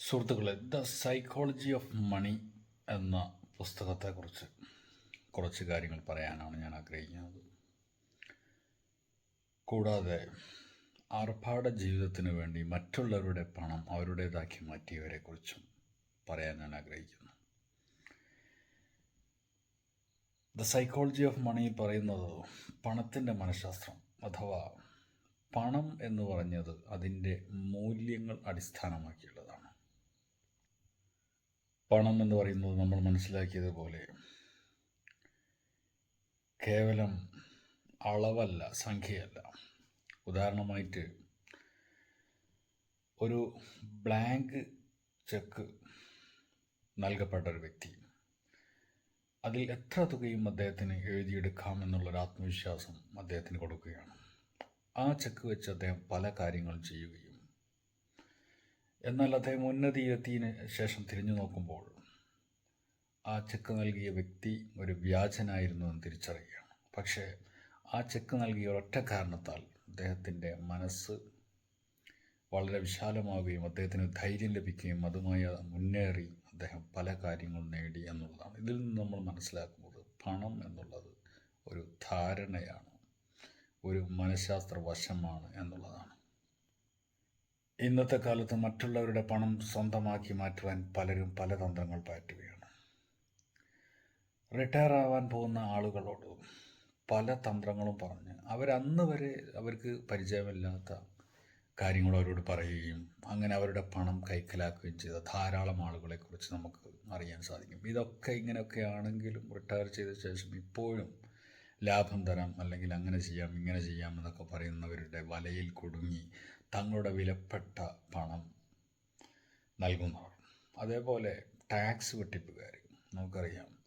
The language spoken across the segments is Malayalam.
സുഹൃത്തുക്കളെ ദ സൈക്കോളജി ഓഫ് മണി എന്ന പുസ്തകത്തെക്കുറിച്ച് കുറച്ച് കാര്യങ്ങൾ പറയാനാണ് ഞാൻ ആഗ്രഹിക്കുന്നത്. കൂടാതെ ആർഭാട ജീവിതത്തിന് വേണ്ടി മറ്റുള്ളവരുടെ പണം അവരുടേതാക്കി മാറ്റിയവരെക്കുറിച്ചും പറയാൻ ഞാൻ ആഗ്രഹിക്കുന്നു. ദ സൈക്കോളജി ഓഫ് മണി പറയുന്നത് പണത്തിന്റെ മനഃശാസ്ത്രം അഥവാ പണം എന്ന് പറഞ്ഞത് അതിന്റെ മൂല്യങ്ങൾ അടിസ്ഥാനമാക്കിയുള്ളതാണ്. പണം എന്ന് പറയുന്നത് നമ്മൾ മനസ്സിലാക്കിയതുപോലെ കേവലം അളവല്ല സംഖ്യയല്ല. ഉദാഹരണമായിട്ട് ഒരു ബ്ലാങ്ക് ചെക്ക് നൽകപ്പെട്ട ഒരു വ്യക്തി അതിൽ എത്ര തുകയും അദ്ദേഹത്തിന് എഴുതിയെടുക്കാം എന്നുള്ളൊരു ആത്മവിശ്വാസം അദ്ദേഹത്തിന് കൊടുക്കുകയാണ്. ആ ചെക്ക് വെച്ച് അദ്ദേഹം പല കാര്യങ്ങളും ചെയ്യുകയും എന്നാൽ അദ്ദേഹം ഉന്നതിയിലെത്തിയതിന് ശേഷം തിരിഞ്ഞു നോക്കുമ്പോൾ ആ ചെക്ക് നൽകിയ വ്യക്തി ഒരു വ്യാജനായിരുന്നു എന്ന് തിരിച്ചറിയുകയാണ്. പക്ഷേ ആ ചെക്ക് നൽകിയ ഒരൊറ്റ കാരണത്താൽ അദ്ദേഹത്തിന്റെ മനസ്സ് വളരെ വിശാലമാവുകയും അദ്ദേഹത്തിന് ധൈര്യം ലഭിക്കുകയും അതുമായി മുന്നേറി അദ്ദേഹം പല കാര്യങ്ങളും നേടി എന്നുള്ളതാണ്. ഇതിൽ നിന്ന് നമ്മൾ മനസ്സിലാക്കുന്നത് പണം എന്നുള്ളത് ഒരു ധാരണയാണ് ഒരു മനഃശാസ്ത്ര വശമാണ് എന്നുള്ളതാണ്. ഇന്നത്തെ കാലത്ത് മറ്റുള്ളവരുടെ പണം സ്വന്തമാക്കി മാറ്റുവാൻ പലരും പല തന്ത്രങ്ങൾ പാറ്റുകയാണ് റിട്ടയർ ആവാൻ പോകുന്ന ആളുകളോട് പല തന്ത്രങ്ങളും പറഞ്ഞ് അവരന്ന് വരെ അവർക്ക് പരിചയമില്ലാത്ത കാര്യങ്ങൾ അവരോട് പറയുകയും അങ്ങനെ അവരുടെ പണം കൈക്കലാക്കുകയും ചെയ്ത ധാരാളം ആളുകളെക്കുറിച്ച് നമുക്ക് അറിയാൻ സാധിക്കും. ഇതൊക്കെ ഇങ്ങനെയൊക്കെ ആണെങ്കിലും റിട്ടയർ ചെയ്ത ശേഷം ഇപ്പോഴും ലാഭം തരാം അല്ലെങ്കിൽ അങ്ങനെ ചെയ്യാം ഇങ്ങനെ ചെയ്യാം എന്നൊക്കെ പറയുന്നവരുടെ വലയിൽ കുടുങ്ങി തങ്ങളുടെ വിലപ്പെട്ട പണം നൽകുന്നവർ. അതേപോലെ ടാക്സ് വെട്ടിപ്പുകാർ. നമുക്കറിയാം.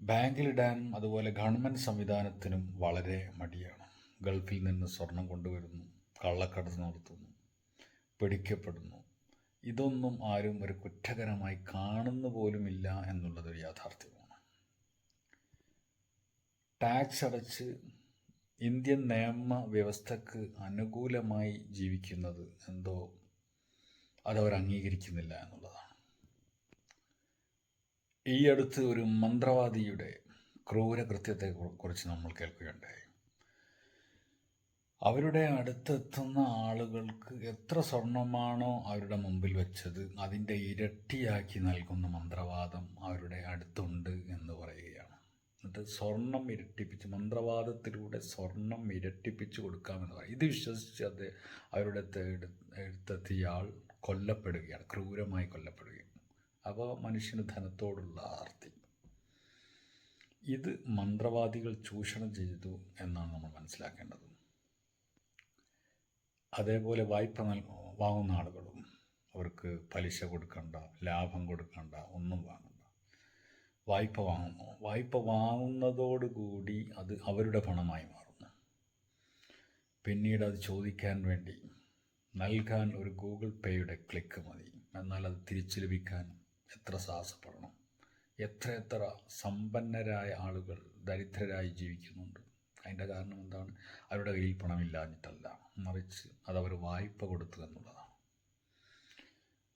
ബാങ്കിലിടാനും അതുപോലെ ഗവൺമെന്റ് സംവിധാനത്തിനും വളരെ മടിയാണ്. ഗൾഫിൽ നിന്ന് സ്വർണം കൊണ്ടുവരുന്നു കള്ളക്കടത്ത് നടത്തുന്നു പിടിക്കപ്പെടുന്നു. ഇതൊന്നും ആരും ഒരു കുറ്റകരമായി കാണുന്നു പോലുമില്ല എന്നുള്ളതൊരു യാഥാർത്ഥ്യമാണ്. ടാക്സ് അടച്ച് ഇന്ത്യൻ നിയമ വ്യവസ്ഥക്ക് അനുകൂലമായി ജീവിക്കുന്നത് എന്തോ അതവർ അംഗീകരിക്കുന്നില്ല എന്നുള്ളതാണ്. ഈ അടുത്ത് ഒരു മന്ത്രവാദിയുടെ ക്രൂരകൃത്യത്തെ കുറിച്ച് നമ്മൾ കേൾക്കുകയുണ്ടായി. അവരുടെ അടുത്തെത്തുന്ന ആളുകൾക്ക് എത്ര സ്വർണമാണോ അവരുടെ മുമ്പിൽ വെച്ചത് അതിന്റെ ഇരട്ടിയാക്കി നൽകുന്ന മന്ത്രവാദം അവരുടെ അടുത്തുണ്ട് എന്ന് പറയുകയാണ്. എന്നിട്ട് സ്വർണം ഇരട്ടിപ്പിച്ച് മന്ത്രവാദത്തിലൂടെ സ്വർണം ഇരട്ടിപ്പിച്ച് കൊടുക്കാമെന്ന് പറയും. ഇത് വിശ്വസിച്ച് അത് അവരുടെ അടുത്തെത്തിയ ആൾ കൊല്ലപ്പെടുകയാണ് ക്രൂരമായി കൊല്ലപ്പെടുകയാണ്. അപ്പോൾ മനുഷ്യന് ധനത്തോടുള്ള ആർത്തി. ഇത് മന്ത്രവാദികൾ ചൂഷണം ചെയ്തു എന്നാണ് നമ്മൾ മനസ്സിലാക്കേണ്ടത്. അതേപോലെ വായ്പ നൽ വാങ്ങുന്ന ആളുകളും അവർക്ക് പലിശ കൊടുക്കണ്ട ലാഭം കൊടുക്കണ്ട ഒന്നും വാങ്ങണ്ട. വായ്പ വാങ്ങുന്നു. വായ്പ വാങ്ങുന്നതോടുകൂടി അത് അവരുടെ പണമായി മാറുന്നു. പിന്നീട് അത് ചോദിക്കാൻ വേണ്ടി നൽകാൻ ഒരു ഗൂഗിൾ പേയുടെ ക്ലിക്ക് മതി. എന്നാൽ അത് തിരിച്ചു ലഭിക്കാൻ എത്ര സാഹസപ്പെടണം. എത്ര എത്ര സമ്പന്നരായ ആളുകൾ ദരിദ്രരായി ജീവിക്കുന്നുണ്ട്. അതിന്റെ കാരണം എന്താണ്? അവരുടെ കയ്യിൽ പണമില്ലാഞ്ഞിട്ടല്ല. മറിച്ച് അതവർ വായ്പ കൊടുത്തു എന്നുള്ളതാണ്.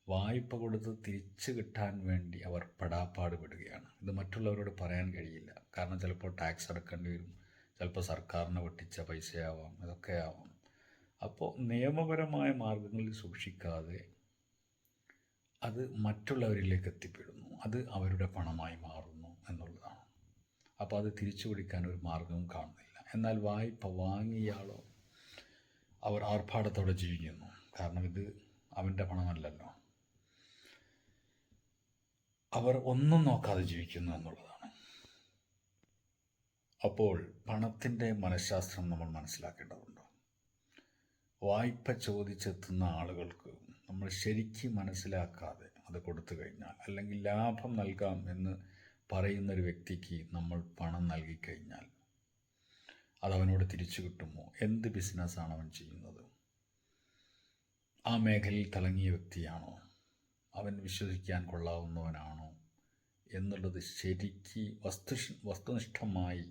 വായ്പ കൊടുത്ത് തിരിച്ചു കിട്ടാൻ വേണ്ടി അവർ പെടാപ്പാട് പെടുകയാണ് ഇത് മറ്റുള്ളവരോട് പറയാൻ കഴിയില്ല. കാരണം ചിലപ്പോൾ ടാക്സ് അടക്കേണ്ടി വരും. ചിലപ്പോൾ സർക്കാരിനെ വെട്ടിച്ച പൈസയാവാം. ഇതൊക്കെ ആവാം. അപ്പോൾ നിയമപരമായ മാർഗങ്ങളിൽ സൂക്ഷിക്കാതെ അത് മറ്റുള്ളവരിലേക്ക് എത്തിപ്പെടുന്നു. അത് അവരുടെ പണമായി മാറുന്നു എന്നുള്ളതാണ്. അപ്പോൾ അത് തിരിച്ചു പിടിക്കാൻ ഒരു മാർഗവും കാണുന്നില്ല. എന്നാൽ വായ്പ വാങ്ങിയാളോ അവർ ആർഭാടത്തോടെ ജീവിക്കുന്നു. കാരണം ഇത് അവന്റെ പണമല്ലല്ലോ. അവർ ഒന്നും നോക്കാതെ ജീവിക്കുന്നു എന്നുള്ളതാണ്. അപ്പോൾ പണത്തിന്റെ മനഃശാസ്ത്രം നമ്മൾ മനസ്സിലാക്കേണ്ടതുണ്ട്? വായ്പ ചോദിച്ചെത്തുന്ന ആളുകൾക്ക് നമ്മൾ ശരിക്കും മനസ്സിലാക്കാതെ അത് കൊടുത്തു കഴിഞ്ഞാൽ അല്ലെങ്കിൽ ലാഭം നൽകാം എന്ന് പറയുന്ന ഒരു വ്യക്തിക്ക് നമ്മൾ പണം നൽകിക്കഴിഞ്ഞാൽ അതവനോട് തിരിച്ചു കിട്ടുമോ? എന്ത് ബിസിനസ്സാണ് അവൻ ചെയ്യുന്നത്? ആ മേഖലയിൽ തിളങ്ങിയ വ്യക്തിയാണോ? അവൻ വിശ്വസിക്കാൻ കൊള്ളാവുന്നവനാണോ? എന്നുള്ളത് ശരിക്ക് വസ്തു വസ്തുനിഷ്ഠമായി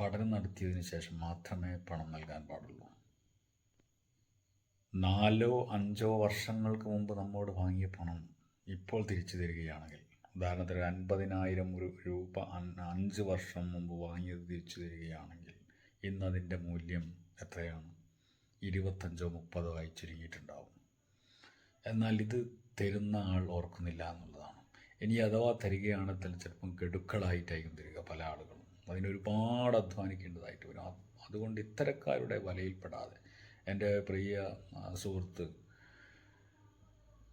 പഠനം നടത്തിയതിനു ശേഷം മാത്രമേ പണം നൽകാൻ പാടുള്ളൂ. നാലോ അഞ്ചോ വർഷങ്ങൾക്ക് മുമ്പ് നമ്മോട് വാങ്ങിയ പണം ഇപ്പോൾ തിരിച്ചു തരികയാണെങ്കിൽ ഉദാഹരണത്തിന് അൻപതിനായിരം രൂപ അഞ്ച് വർഷം മുമ്പ് വാങ്ങിയത് തിരിച്ചു തരികയാണെങ്കിൽ ഇന്ന് അതിന്റെ മൂല്യം എത്രയാണ്? ഇരുപത്തഞ്ചോ മുപ്പതോ ആയി ചുരുങ്ങിയിട്ടുണ്ടാവും. എന്നാൽ ഇത് തരുന്ന ആൾ ഓർക്കുന്നില്ല എന്നുള്ളതാണ്. ഇനി അഥവാ തരികയാണെങ്കിൽ ചിലപ്പം ഗഡുക്കളായിട്ടായിരിക്കും തരിക പല ആളുകളും. അതിനൊരുപാട് അധ്വാനിക്കേണ്ടതായിട്ട് വരും. അതുകൊണ്ട് ഇത്തരക്കാരുടെ വലയിൽപ്പെടാതെ എന്റെ പ്രിയ സുഹൃത്ത്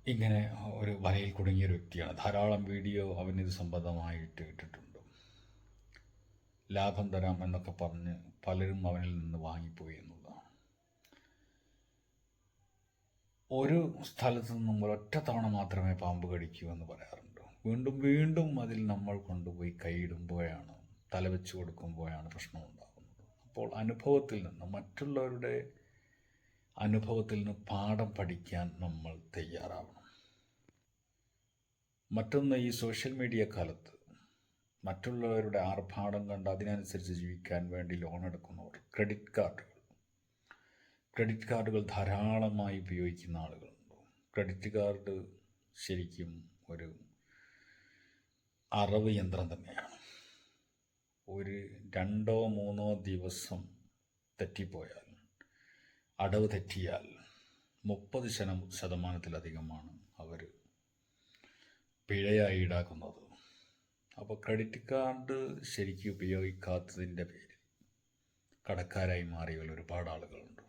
ഇങ്ങനെ ഒരു വലയിൽ കുടുങ്ങിയ ഒരു വ്യക്തിയാണ്. ധാരാളം വീഡിയോ അവനിത് സംബന്ധമായിട്ട് ഇട്ടിട്ടുണ്ട്. ലാഭം തരാം എന്നൊക്കെ പറഞ്ഞ് പലരും അവനിൽ നിന്ന് വാങ്ങിപ്പോയി എന്നുള്ളതാണ്. ഒരു സ്ഥലത്ത് നിന്നും ഒരൊറ്റ തവണ മാത്രമേ പാമ്പ് കടിക്കൂ എന്ന് പറയാറുണ്ട്. വീണ്ടും വീണ്ടും അതിൽ നമ്മൾ കൊണ്ടുപോയി കൈയിടുമ്പോഴാണ് തലവെച്ച് കൊടുക്കുമ്പോഴാണ് പ്രശ്നം ഉണ്ടാകുന്നത്. അപ്പോൾ അനുഭവത്തിൽ നിന്ന് മറ്റുള്ളവരുടെ അനുഭവത്തിൽ നിന്ന് പാഠം പഠിക്കാൻ നമ്മൾ തയ്യാറാവണം. മറ്റൊന്ന് ഈ സോഷ്യൽ മീഡിയ കാലത്ത് മറ്റുള്ളവരുടെ ആർഭാടം കണ്ട് അതിനനുസരിച്ച് ജീവിക്കാൻ വേണ്ടി ലോൺ എടുക്കുന്നവർ ക്രെഡിറ്റ് കാർഡുകൾ. ക്രെഡിറ്റ് കാർഡുകൾ ധാരാളമായി ഉപയോഗിക്കുന്ന ആളുകളുണ്ട്. ക്രെഡിറ്റ് കാർഡ് ശരിക്കും ഒരു അറവ് യന്ത്രം തന്നെയാണ്. ഒരു രണ്ടോ മൂന്നോ ദിവസം തെറ്റിപ്പോയാൽ അടവ് തെറ്റിയാൽ മുപ്പത് ശതം ശതമാനത്തിലധികമാണ് അവർ പിഴയായി ഈടാക്കുന്നത്. അപ്പോൾ ക്രെഡിറ്റ് കാർഡ് ശരിക്കും ഉപയോഗിക്കാത്തതിന്റെ പേരിൽ കടക്കാരായി മാറിയവർ ഒരുപാട് ആളുകളുണ്ട്.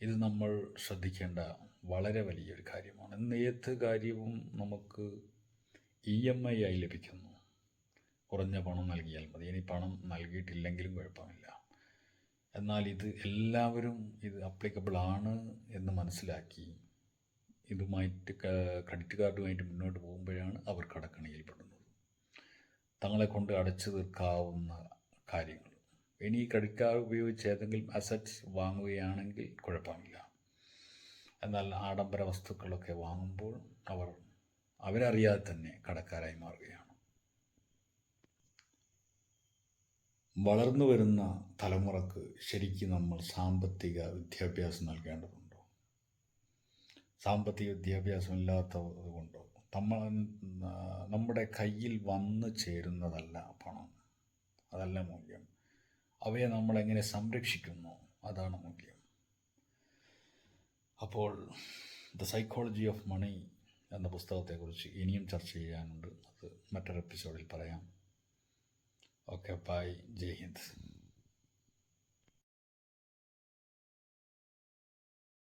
ഇത് നമ്മൾ ശ്രദ്ധിക്കേണ്ട വളരെ വലിയൊരു കാര്യമാണ്. ഇന്ന് ഏത് കാര്യവും നമുക്ക് ഇ എം ഐ ആയി ലഭിക്കുന്നു. കുറഞ്ഞ പണം നൽകിയാൽ മതി. ഇനി പണം നൽകിയിട്ടില്ലെങ്കിലും കുഴപ്പമില്ല. എന്നാൽ ഇത് എല്ലാവരും ഇത് അപ്ലിക്കബിൾ ആണ് എന്ന് മനസ്സിലാക്കി ഇതുമായിട്ട് ക്രെഡിറ്റ് കാർഡുമായിട്ട് മുന്നോട്ട് പോകുമ്പോഴാണ് അവർ കടക്കണിയിൽപ്പെടുന്നത് തങ്ങളെ കൊണ്ട് അടച്ചു തീർക്കാവുന്ന കാര്യങ്ങൾ. ഇനി ക്രെഡിറ്റ് കാർഡ് ഉപയോഗിച്ച് ഏതെങ്കിലും അസറ്റ്സ് വാങ്ങുകയാണെങ്കിൽ കുഴപ്പമില്ല. എന്നാൽ ആഡംബര വസ്തുക്കളൊക്കെ വാങ്ങുമ്പോൾ അവർ അവരറിയാതെ തന്നെ കടക്കാരായി മാറുകയാണ്. വളർന്നു വരുന്ന തലമുറയ്ക്ക് ശരിക്കും നമ്മൾ സാമ്പത്തിക വിദ്യാഭ്യാസം നൽകേണ്ടതുണ്ടോ? സാമ്പത്തിക വിദ്യാഭ്യാസം ഇല്ലാത്തത് കൊണ്ടോ? നമ്മൾ നമ്മുടെ കയ്യിൽ വന്നു ചേരുന്നതല്ല പണം. അതല്ല മൂല്യം. അവയെ നമ്മളെങ്ങനെ സംരക്ഷിക്കുന്നു? അതാണ് മൂല്യം. അപ്പോൾ ദ സൈക്കോളജി ഓഫ് മണി എന്ന പുസ്തകത്തെക്കുറിച്ച് ഇനിയും ചർച്ച ചെയ്യാനുണ്ട്. അത് മറ്റൊരു എപ്പിസോഡിൽ പറയാം. Okay bye Jai Hind.